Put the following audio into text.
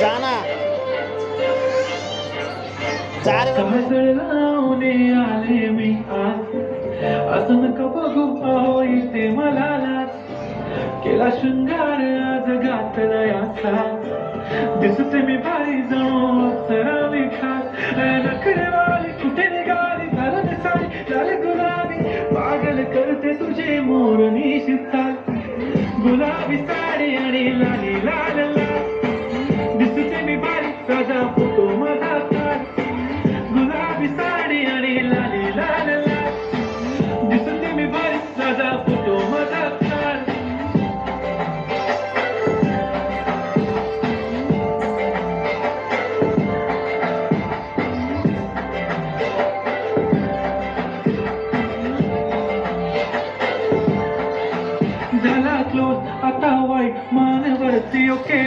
जाना। आले मी आज। असं नका बघू मला केला शृंगार आज घातला याचा। दिसते मी भारी जणू अप्सरा मी खास कुठे निघाली? झालं साडी झाले गुलाबी। पागल करते तुझे मोर Nishita la la la close. I thought I okay.